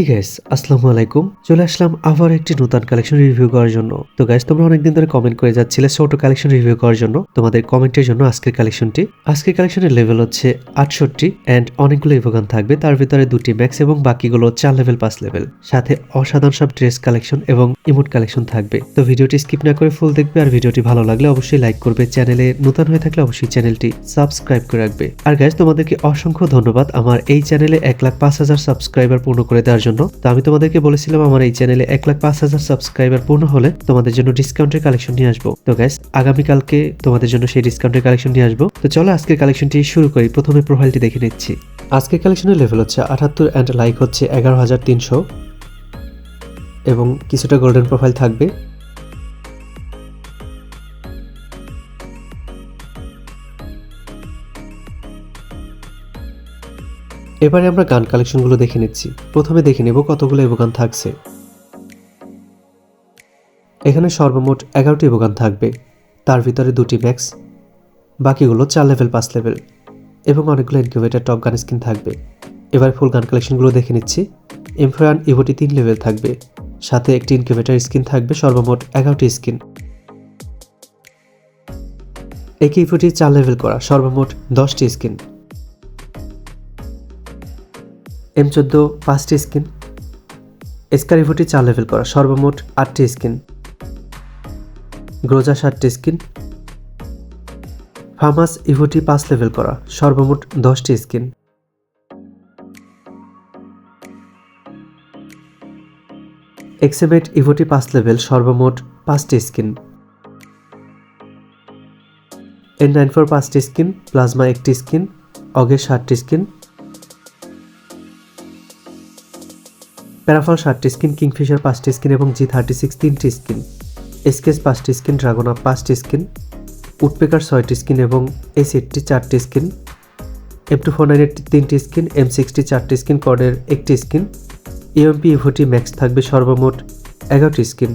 Hey guys আসসালামু আলাইকুম। চলে আসলাম আবার একটি নতুন কালেকশন রিভিউ করার জন্য। তো গাইস তোমরা অনেকদিন ধরে কমেন্ট করে যাচ্ছিলে ছোট কালেকশন রিভিউ করার জন্য। তোমাদের কমেন্টের জন্য আজকের কালেকশনটি আজকের কালেকশনের লেভেল হচ্ছে আটষট্টি অ্যান্ড অনেকগুলো ইভোগান থাকবে। তার ভিতরে দুটি ম্যাক্স এবং বাকিগুলো চার লেভেল পাঁচ লেভেল সাথে অসাধারণ সব ড্রেস কালেকশন এবং ইমোট কালেকশন থাকবে। তো ভিডিওটি স্কিপ না করে ফুল দেখবে। আর ভিডিওটি ভালো লাগলে অবশ্যই লাইক করবে। চ্যানেলে নতুন হয়ে থাকলে অবশ্যই চ্যানেলটি সাবস্ক্রাইব করে রাখবে। আর গাইস তোমাদেরকে অসংখ্য ধন্যবাদ। আমার এই চ্যানেলে এক লাখ পাঁচ হাজার সাবস্ক্রাইবার পূর্ণ করে দেওয়ার জন্য। তো আমি তোমাদেরকে বলেছিলাম, আমার এই চ্যানেলে এক লাখ পাঁচ হাজার সাবস্ক্রাইবার পূর্ণ হলে তোমাদের জন্য ডিসকাউন্টের কালেকশন নিয়ে আসব। তো গ্যাস আগামীকালকে তোমাদের জন্য সেই ডিসকাউন্টের কালেকশন নিয়ে আসব। তো চলো আজকের কালেকশনটি শুরু করি। প্রথমে প্রোফাইলটি দেখে নিচ্ছি। আজকের কালেকশনের লেভেল হচ্ছে আঠাত্তর অ্যান্ড লাইক হচ্ছে এগারো হাজার তিনশো। এবং কিছুটা গোল্ডেন প্রোফাইল থাকবে। এবারে আমরা গান কালেকশনগুলো দেখে নিচ্ছি। প্রথমে দেখে নেব কতগুলো গান থাকছে। এখানে সর্বমোট এগারোটি গান থাকবে। তার ভিতরে দুটি ম্যাক্স, বাকিগুলো চার লেভেল, পাঁচ লেভেল এবং অনেকগুলো ইনকিউবেটার, টপ গান স্কিন থাকবে। এবার ফুল গান কালেকশনগুলো দেখে নিচ্ছি। এমফ্রান ইভোটি তিন লেভেল থাকবে। সাথে একটি ইনকিউবেটার স্কিন থাকবে সর্বমোট এগারোটি স্কিন। একই ইভোটি চার লেভেল করা সর্বমোট দশটি স্কিন। এম চোদ্দ পাঁচটি স্কিন। এসকারিভোটি চার লেভেল করা, সর্বমোট আটটি স্কিন। গ্রোজা সাতটি স্কিন। ফার্মাস ইভোটি পাঁচ লেভেল করা, সর্বমোট দশটি স্কিন। এক্সেবেট ইভোটি পাঁচ লেভেল সর্বমোট পাঁচটি স্কিন। এন নাইন ফোর পাঁচটি স্কিন প্লাজমা একটি স্কিন, অগের সাতটি স্কিন। প্যারাফল সাতটি স্কিন, কিংফিশার পাঁচটি স্কিন এবং জি থার্টি সিক্স তিনটি স্কিন। এসকেস পাঁচটি স্কিন, ড্রাগনা পাঁচটি স্কিন, উডপেকার ছয়টি স্কিন এবং এস এইটটি চারটি skin M two four nine নাইনের তিনটি স্কিন, এম সিক্সটি চারটি স্কিন, কর্ডের একটি স্কিন, ইএমপি, ইভোটি, ম্যাক্স থাকবে সর্বমোট এগারোটি স্কিন।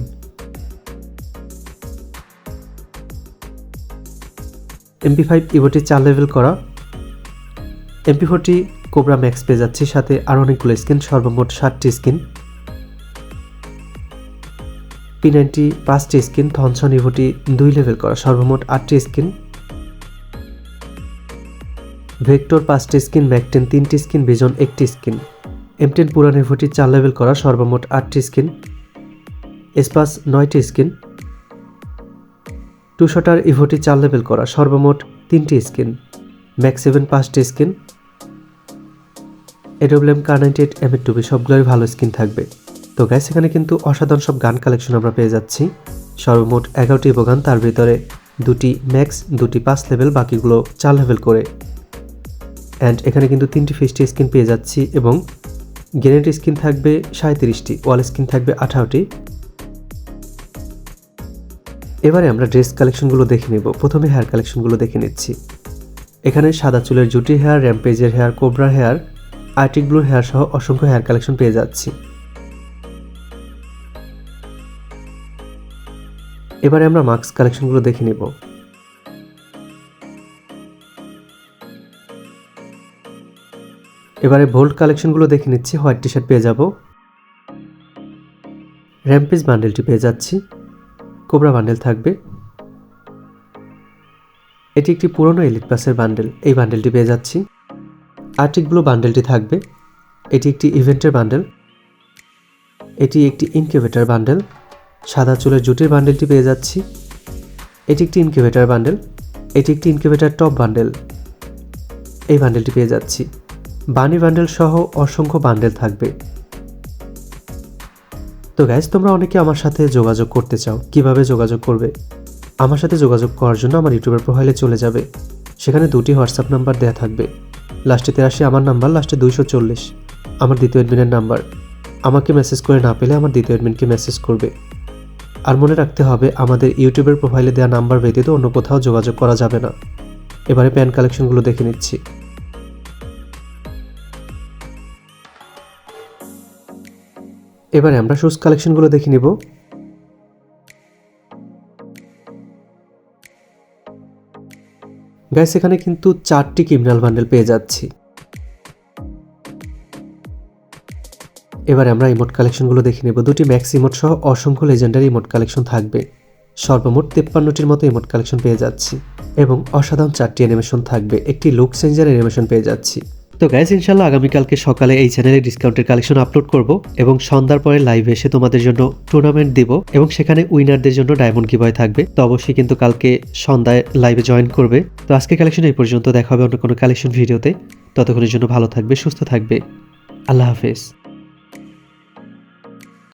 এমপি ফাইভ, ইভোটি চার লেভেল করা। এমপি ফোরটি কোবরা ম্যাক্স পেয়ে যাচ্ছি। সাথে আরও অনেকগুলো স্কিন, সর্বমোট ষাটটি স্কিন। পি নাইনটি পাঁচটি স্কিন থনসন ইভোটি দুই লেভেল করা, সর্বমোট আটটি স্কিন। ভেক্টর পাঁচটি স্কিন ম্যাকটেন তিনটি স্কিন ভিজন একটি স্কিন। এমটেন পুরান ইভোটি চার লেভেল করা, সর্বমোট আটটি স্কিন। এসপাস নয়টি স্কিন। টু শটার ইভোটি চার লেভেল করা, সর্বমোট তিনটি স্কিন। ম্যাক্স সেভেন পাঁচটি skin. AWM Kar ninety eight M two B সবগুলোই ভালো স্কিন থাকবে। তো গ্যাস এখানে কিন্তু অসাধারণ সব গান কালেকশন আমরা পেয়ে যাচ্ছি। সর্বমোট এগারোটি গান তার ভিতরে দুটি ম্যাক্স দুটি পাঁচ লেভেল বাকিগুলো চার লেভেল করে। অ্যান্ড এখানে কিন্তু তিনটি ফিস্টি স্কিন পেয়ে যাচ্ছি এবং গ্রেনেড স্কিন থাকবে সাঁত্রিশটি ওয়াল স্কিন থাকবে আঠারোটি। এবারে আমরা ড্রেস কালেকশনগুলো দেখে নেব। প্রথমে হেয়ার কালেকশনগুলো দেখে নিচ্ছি। এখানে সাদা চুলের জুটি hair র্যাম্পেজের hair cobra hair arctic blue hair সহ অসংখ্য হেয়ার কালেকশন পেয়ে যাচ্ছি। এবারে আমরা মাস্ক কালেকশনগুলো দেখে নেব। এবারে ভোল্ট কালেকশনগুলো দেখে নিচ্ছি হোয়াইট টি শার্ট পেয়ে যাব। র্যাম্পেজ বান্ডেলটি পেয়ে যাচ্ছি কোবরা বান্ডেল থাকবে। এটি একটি পুরনো এলিট পাসের বান্ডেল এই বান্ডেলটি পেয়ে যাচ্ছি। আর্টিক ব্লু বান্ডেলটি থাকবে। এটি একটি ইভেন্টের বান্ডেল। এটি একটি ইনকিউবেটার বান্ডেল। সাদা চুলের জুটির বান্ডেলটি পেয়ে যাচ্ছি। এটি একটি ইনকিউবেটার বান্ডেল। এটি একটি ইনকিউবেটার টপ বান্ডেল। এই বান্ডেলটি পেয়ে যাচ্ছি। বানি বান্ডেল সহ অসংখ্য বান্ডেল থাকবে। তো গ্যাস তোমরা অনেকে আমার সাথে যোগাযোগ করতে চাও, কীভাবে যোগাযোগ করবে? আমার সাথে যোগাযোগ করার জন্য আমার ইউটিউবের প্রোফাইলে চলে যাবে। সেখানে দুটি হোয়াটসঅ্যাপ নাম্বার দেওয়া থাকবে। লাস্টে তেরাশি, আমার নাম্বার, লাস্টে দুইশো চল্লিশ। আমার দ্বিতীয় অ্যাডমিনের নাম্বার। আমাকে মেসেজ করে না পেলে আমার দ্বিতীয় অ্যাডমিনকে মেসেজ করবে। আর মনে রাখতে হবে, আমাদের ইউটিউবের প্রোফাইলে দেওয়া নাম্বার ব্যতীত অন্য কোথাও যোগাযোগ করা যাবে না। এবারে প্যান কালেকশনগুলো দেখে নিচ্ছি। এবারে আমরা শুজ কালেকশনগুলো দেখে নিব। গ্যাস এখানে কিন্তু চারটি ক্রিমিনাল বান্ডেল পেয়ে যাচ্ছি। এবার আমরা ইমোট কালেকশনগুলো দেখে নেব। দুটি ম্যাক্স ইমোট সহ অসংখ্য লেজেন্ডারি ইমোট কালেকশন থাকবে। সর্বমোট তেপ্পান্নটির মতো ইমোট কালেকশন পেয়ে যাচ্ছি এবং অসাধারণ চারটি অ্যানিমেশন থাকবে। একটি লুক চেঞ্জার অ্যানিমেশন পেয়ে যাচ্ছি। তো গ্যাস ইনশাল্লাহ আগামীকালকে সকালে এই চ্যানেলে ডিসকাউন্টের কালেকশন আপলোড করব এবং সন্ধ্যার পরে লাইভে এসে তোমাদের জন্য টুর্নামেন্ট দিব এবং সেখানে উইনারদের জন্য ডায়মন্ড গিবয় থাকবে। তো অবশ্যই কিন্তু কালকে সন্ধ্যায় লাইভে জয়েন করবে। তো আজকে কালেকশন এই পর্যন্ত। দেখা হবে অন্য কোনো কালেকশন ভিডিওতে ততক্ষণের জন্য ভালো থাকবে, সুস্থ থাকবে। আল্লাহ হাফেজ।